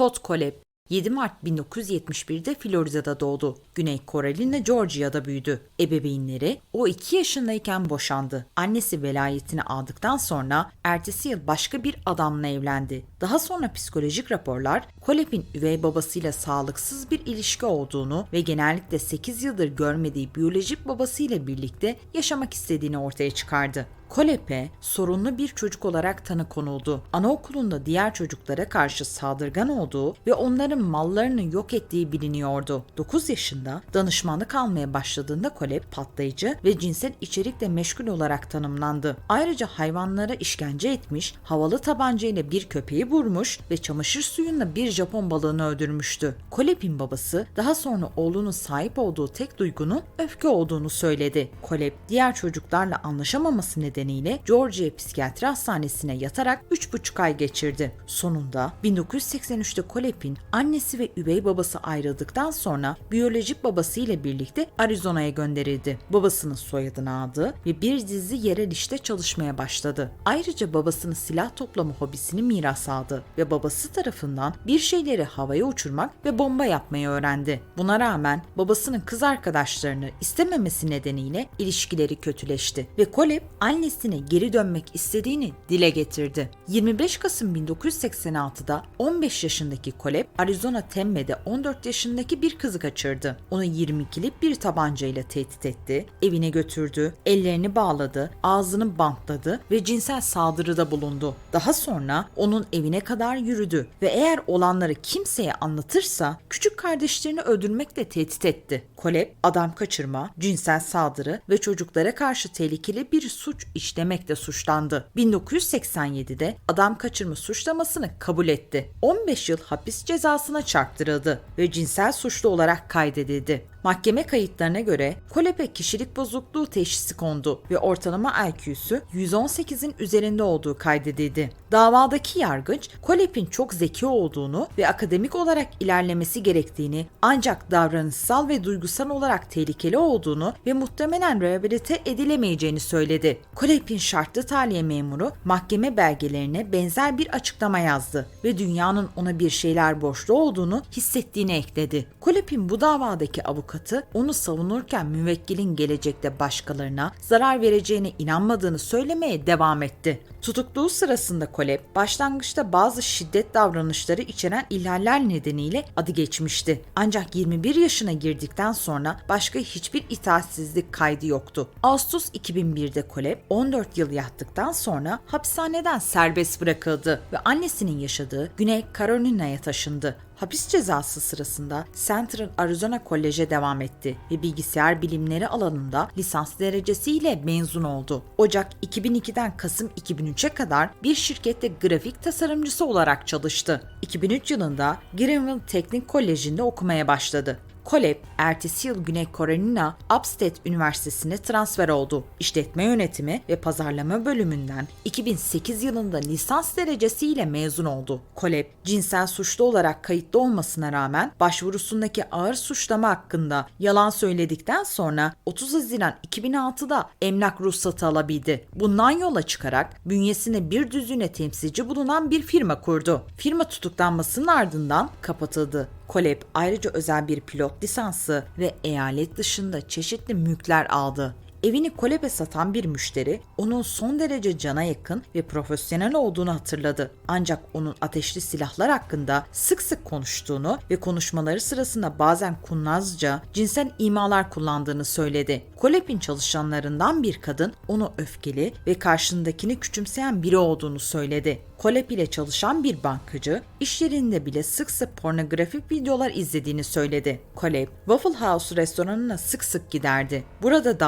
Todd Koleb 7 Mart 1971'de Florida'da doğdu. Güney Carolina, Georgia'da büyüdü. Ebeveynleri o 2 yaşındayken boşandı. Annesi velayetini aldıktan sonra ertesi yıl başka bir adamla evlendi. Daha sonra psikolojik raporlar Koleb'in üvey babasıyla sağlıksız bir ilişki olduğunu ve genellikle 8 yıldır görmediği biyolojik babasıyla birlikte yaşamak istediğini ortaya çıkardı. Kolep'e sorunlu bir çocuk olarak tanı konuldu. Anaokulunda diğer çocuklara karşı saldırgan olduğu ve onların mallarını yok ettiği biliniyordu. 9 yaşında danışmanlık almaya başladığında Kolep patlayıcı ve cinsel içerikle meşgul olarak tanımlandı. Ayrıca hayvanlara işkence etmiş, havalı tabancayla bir köpeği vurmuş ve çamaşır suyuyla bir Japon balığını öldürmüştü. Kolep'in babası daha sonra oğlunun sahip olduğu tek duygunun öfke olduğunu söyledi. Kolep diğer çocuklarla anlaşamaması nedeniyle Georgia Psikiyatri Hastanesi'ne yatarak 3,5 ay geçirdi. Sonunda 1983'te Kolep'in annesi ve üvey babası ayrıldıktan sonra biyolojik babası ile birlikte Arizona'ya gönderildi. Babasının soyadını aldı ve bir dizi yerel işte çalışmaya başladı. Ayrıca babasının silah toplama hobisini miras aldı ve babası tarafından bir şeyleri havaya uçurmak ve bomba yapmayı öğrendi. Buna rağmen babasının kız arkadaşlarını istememesi nedeniyle ilişkileri kötüleşti ve Kolep annesine geri dönmek istediğini dile getirdi. 25 Kasım 1986'da 15 yaşındaki Kolep Arizona Temme'de 14 yaşındaki bir kızı kaçırdı. Onu 22'lik bir tabancayla tehdit etti, evine götürdü, ellerini bağladı, ağzını bantladı ve cinsel saldırıda bulundu. Daha sonra onun evine kadar yürüdü ve eğer olanları kimseye anlatırsa küçük kardeşlerini öldürmekle tehdit etti. Kolep adam kaçırma, cinsel saldırı ve çocuklara karşı tehlikeli bir suç işlemekle suçlandı. 1987'de adam kaçırma suçlamasını kabul etti. 15 yıl hapis cezasına çarptırıldı ve cinsel suçlu olarak kaydedildi. Mahkeme kayıtlarına göre Kolep'e kişilik bozukluğu teşhisi kondu ve ortalama IQ'su 118'in üzerinde olduğu kaydedildi. Davadaki yargıç Kolep'in çok zeki olduğunu ve akademik olarak ilerlemesi gerektiğini ancak davranışsal ve duygusal olarak tehlikeli olduğunu ve muhtemelen rehabilite edilemeyeceğini söyledi. Kolep'in şartlı tahliye memuru mahkeme belgelerine benzer bir açıklama yazdı ve dünyanın ona bir şeyler borçlu olduğunu hissettiğini ekledi. Kolep'in bu davadaki avukatı onu savunurken müvekkilin gelecekte başkalarına zarar vereceğine inanmadığını söylemeye devam etti. Tutukluğu sırasında Kolep, başlangıçta bazı şiddet davranışları içeren ihlaller nedeniyle adı geçmişti. Ancak 21 yaşına girdikten sonra başka hiçbir itaatsizlik kaydı yoktu. Ağustos 2001'de Kolep, 14 yıl yattıktan sonra hapishaneden serbest bırakıldı ve annesinin yaşadığı Güney Carolina'ya taşındı. Hapis cezası sırasında Central Arizona Kolej'e devam etti ve bilgisayar bilimleri alanında lisans derecesiyle mezun oldu. Ocak 2002'den Kasım 2003'e kadar bir şirkette grafik tasarımcısı olarak çalıştı. 2003 yılında Greenville Teknik Koleji'nde okumaya başladı. Koleb, ertesi yıl Güney Carolina Upstate Üniversitesi'ne transfer oldu. İşletme yönetimi ve pazarlama bölümünden 2008 yılında lisans derecesiyle mezun oldu. Koleb, cinsel suçlu olarak kayıtlı olmasına rağmen başvurusundaki ağır suçlama hakkında yalan söyledikten sonra 30 Haziran 2006'da emlak ruhsatı alabildi. Bundan yola çıkarak bünyesinde bir düzüne temsilci bulunan bir firma kurdu. Firma tutuklanmasının ardından kapatıldı. Koleb ayrıca özel bir pilot lisansı ve eyalet dışında çeşitli mülkler aldı. Evini Koleb'e satan bir müşteri onun son derece cana yakın ve profesyonel olduğunu hatırladı. Ancak onun ateşli silahlar hakkında sık sık konuştuğunu ve konuşmaları sırasında bazen kurnazca cinsel imalar kullandığını söyledi. Koleb'in çalışanlarından bir kadın onu öfkeli ve karşındakini küçümseyen biri olduğunu söyledi. Kolep ile çalışan bir bankacı iş yerinde bile sık sık pornografik videolar izlediğini söyledi. Kolep, Waffle House restoranına sık sık giderdi. Burada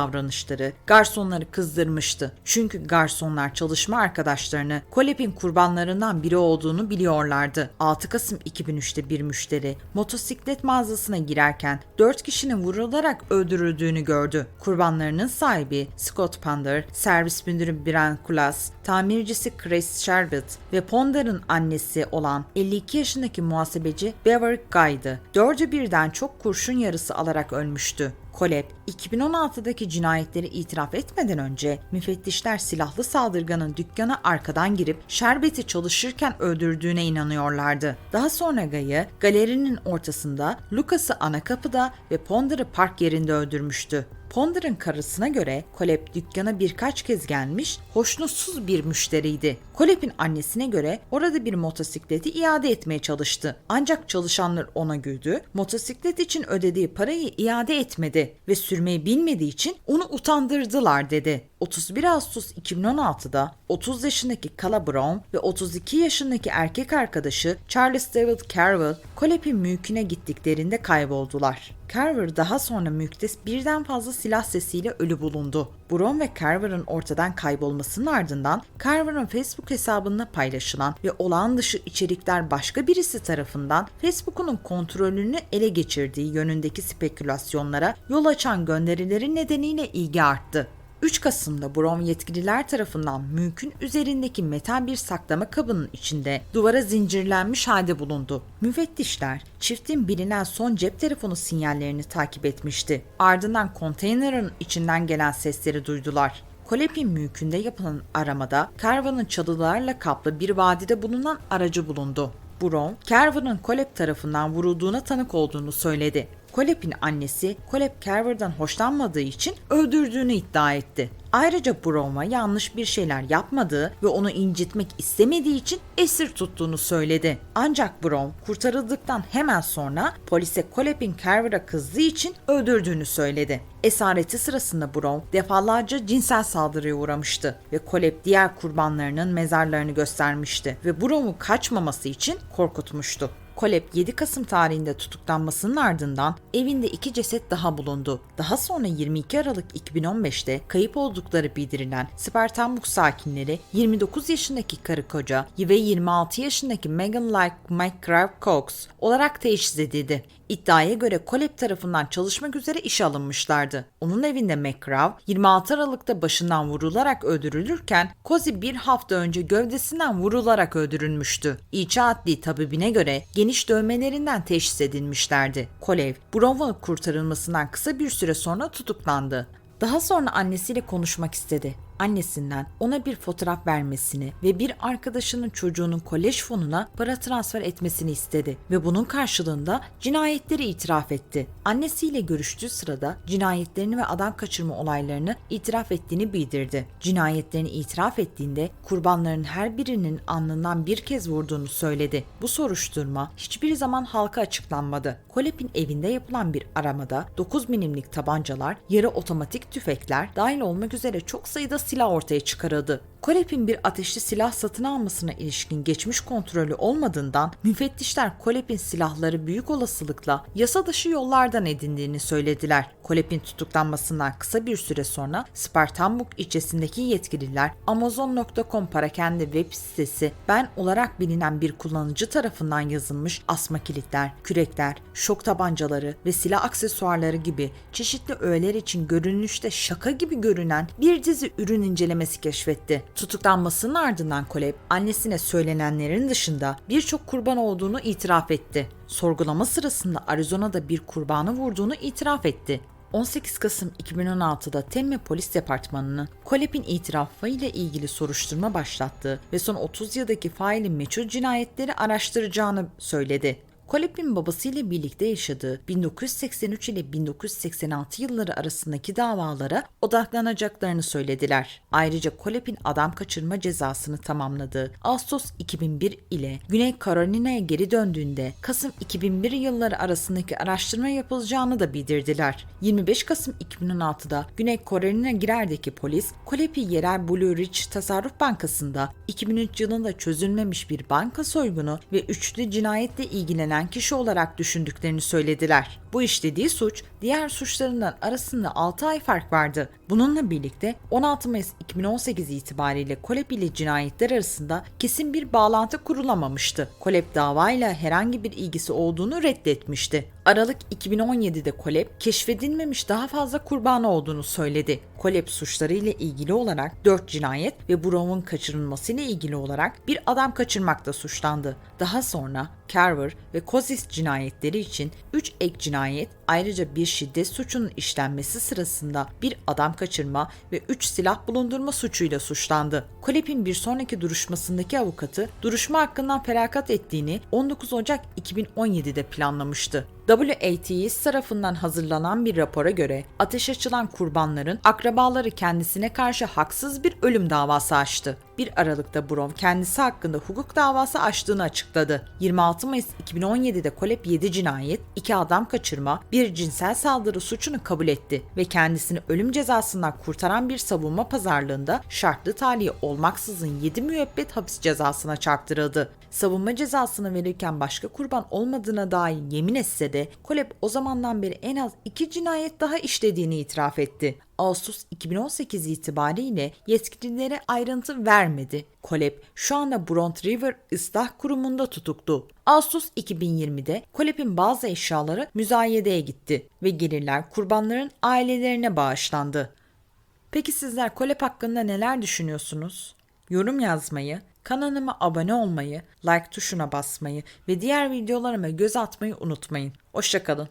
davranışları garsonları kızdırmıştı. Çünkü garsonlar çalışma arkadaşlarını Kolep'in kurbanlarından biri olduğunu biliyorlardı. 6 Kasım 2003'te bir müşteri motosiklet mağazasına girerken 4 kişinin vurularak öldürüldüğünü gördü. Kurbanlarının sahibi Scott Pander, servis müdürü Brian Kulas tamircisi Chris Sherbert ve Ponder'ın annesi olan 52 yaşındaki muhasebeci Beverly Guy'dı. Dördü birden çok kurşun yarısı alarak ölmüştü. Kolep, 2016'daki cinayetleri itiraf etmeden önce müfettişler silahlı saldırganın dükkana arkadan girip şerbeti çalışırken öldürdüğüne inanıyorlardı. Daha sonra Guy'ı galerinin ortasında, Lucas'ı ana kapıda ve Ponder'ı park yerinde öldürmüştü. Ponder'ın karısına göre Kolep dükkana birkaç kez gelmiş, hoşnutsuz bir müşteriydi. Kolep'in annesine göre orada bir motosikleti iade etmeye çalıştı. Ancak çalışanlar ona güldü, motosiklet için ödediği parayı iade etmedi ve sürmeyi bilmediği için onu utandırdılar dedi. 31 Ağustos 2016'da 30 yaşındaki Kala Brown ve 32 yaşındaki erkek arkadaşı Charles David Carvel, Kolep'in mülküne gittiklerinde kayboldular. Carver daha sonra mülkte birden fazla silah sesiyle ölü bulundu. Brown ve Carver'ın ortadan kaybolmasının ardından Carver'ın Facebook hesabında paylaşılan ve olağan dışı içerikler başka birisi tarafından Facebook'un kontrolünü ele geçirdiği yönündeki spekülasyonlara yol açan gönderileri nedeniyle ilgi arttı. 3 Kasım'da Brom yetkililer tarafından mülkün üzerindeki metal bir saklama kabının içinde duvara zincirlenmiş halde bulundu. Müfettişler çiftin bilinen son cep telefonu sinyallerini takip etmişti. Ardından konteynerin içinden gelen sesleri duydular. Kolep'in mülkünde yapılan aramada Carvan'ın çalılarla kaplı bir vadide bulunan aracı bulundu. Brown, Carvan'ın Kolep tarafından vurulduğuna tanık olduğunu söyledi. Kolep'in annesi Kolep Carver'dan hoşlanmadığı için öldürdüğünü iddia etti. Ayrıca Brown'a yanlış bir şeyler yapmadığı ve onu incitmek istemediği için esir tuttuğunu söyledi. Ancak Brown kurtarıldıktan hemen sonra polise Kolep'in Carver'a kızdığı için öldürdüğünü söyledi. Esareti sırasında Brown defalarca cinsel saldırıya uğramıştı ve Kolep diğer kurbanlarının mezarlarını göstermişti ve Brown'u kaçmaması için korkutmuştu. Kolep 7 Kasım tarihinde tutuklanmasının ardından evinde iki ceset daha bulundu. Daha sonra 22 Aralık 2015'te kayıp oldukları bildirilen Spartanburg sakinleri 29 yaşındaki karı koca ve 26 yaşındaki Megan Like McGrath Cox olarak teşhis edildi. İddiaya göre Kolep tarafından çalışmak üzere işe alınmışlardı. Onun evinde McGraw 26 Aralık'ta başından vurularak öldürülürken Cozy bir hafta önce gövdesinden vurularak öldürülmüştü. İlçe adli tabibine göre geniş dövmelerinden teşhis edilmişlerdi. Kolev, Brown'un kurtarılmasından kısa bir süre sonra tutuklandı. Daha sonra annesiyle konuşmak istedi. Annesinden ona bir fotoğraf vermesini ve bir arkadaşının çocuğunun kolej fonuna para transfer etmesini istedi ve bunun karşılığında cinayetleri itiraf etti. Annesiyle görüştüğü sırada cinayetlerini ve adam kaçırma olaylarını itiraf ettiğini bildirdi. Cinayetlerini itiraf ettiğinde kurbanların her birinin alnından bir kez vurduğunu söyledi. Bu soruşturma hiçbir zaman halka açıklanmadı. Kolep'in evinde yapılan bir aramada 9 milimlik tabancalar, yarı otomatik tüfekler dahil olmak üzere çok sayıda silah ortaya çıkarıldı. Kolep'in bir ateşli silah satın almasına ilişkin geçmiş kontrolü olmadığından müfettişler Kolep'in silahları büyük olasılıkla yasa dışı yollardan edindiğini söylediler. Kolep'in tutuklanmasından kısa bir süre sonra Spartanburg ilçesindeki yetkililer Amazon.com parakende web sitesi ben olarak bilinen bir kullanıcı tarafından yazılmış asma kilitler, kürekler, şok tabancaları ve silah aksesuarları gibi çeşitli öğeler için görünüşte şaka gibi görünen bir dizi ürün incelemesi keşfetti. Tutuklanmasının ardından Koleb annesine söylenenlerin dışında birçok kurban olduğunu itiraf etti. Sorgulama sırasında Arizona'da bir kurbanı vurduğunu itiraf etti. 18 Kasım 2016'da Temme Polis Departmanı'nın Kolep'in itirafı ile ilgili soruşturma başlattığı ve son 30 yıldaki failin meçhul cinayetleri araştıracağını söyledi. Kolep'in babasıyla birlikte yaşadığı 1983 ile 1986 yılları arasındaki davalara odaklanacaklarını söylediler. Ayrıca Kolep'in adam kaçırma cezasını tamamladığı Ağustos 2001 ile Güney Carolina'ya geri döndüğünde Kasım 2001 yılları arasındaki araştırma yapılacağını da bildirdiler. 25 Kasım 2016'da Güney Carolina Girer'deki polis Kolep'i yerel Blue Ridge Tasarruf Bankası'nda 2003 yılında çözülmemiş bir banka soygunu ve üçlü cinayetle ilgilenen öldüren kişi olarak düşündüklerini söylediler. Bu işlediği suç diğer suçlarından arasında 6 ay fark vardı. Bununla birlikte 16 Mayıs 2018 itibariyle Kolep ile cinayetler arasında kesin bir bağlantı kurulamamıştı. Kolep davayla herhangi bir ilgisi olduğunu reddetmişti. Aralık 2017'de Kolep keşfedilmemiş daha fazla kurbanı olduğunu söyledi. Kolep suçları ile ilgili olarak 4 cinayet ve Brown'un kaçırılması ile ilgili olarak bir adam kaçırmakta suçlandı. Daha sonra Carver ve Kozis cinayetleri için 3 ek cinayet ayrıca bir şiddet suçunun işlenmesi sırasında bir adam kaçırma ve 3 silah bulundurma suçuyla suçlandı. Kolep'in bir sonraki duruşmasındaki avukatı duruşma hakkından feragat ettiğini 19 Ocak 2017'de planlamıştı. WATS tarafından hazırlanan bir rapora göre ateş açılan kurbanların akrabaları kendisine karşı haksız bir ölüm davası açtı. 1 Aralık'ta Brom kendisi hakkında hukuk davası açtığını açıkladı. 26 Mayıs 2017'de Kolep 7 cinayet, 2 adam kaçırma, bir cinsel saldırı suçunu kabul etti ve kendisini ölüm cezasından kurtaran bir savunma pazarlığında şartlı tahliye olmaksızın 7 müebbet hapis cezasına çarptırıldı. Savunma cezasını verirken başka kurban olmadığına dair yemin etse de Kolep o zamandan beri en az 2 cinayet daha işlediğini itiraf etti. Ağustos 2018 itibariyle yetkililere ayrıntı vermedi. Kolep şu anda Bront River ıslah kurumunda tutuklu. Ağustos 2020'de Kolep'in bazı eşyaları müzayedeye gitti ve gelirler kurbanların ailelerine bağışlandı. Peki sizler Kolep hakkında neler düşünüyorsunuz? Yorum yazmayı, kanalıma abone olmayı, like tuşuna basmayı ve diğer videolarıma göz atmayı unutmayın. Hoşçakalın.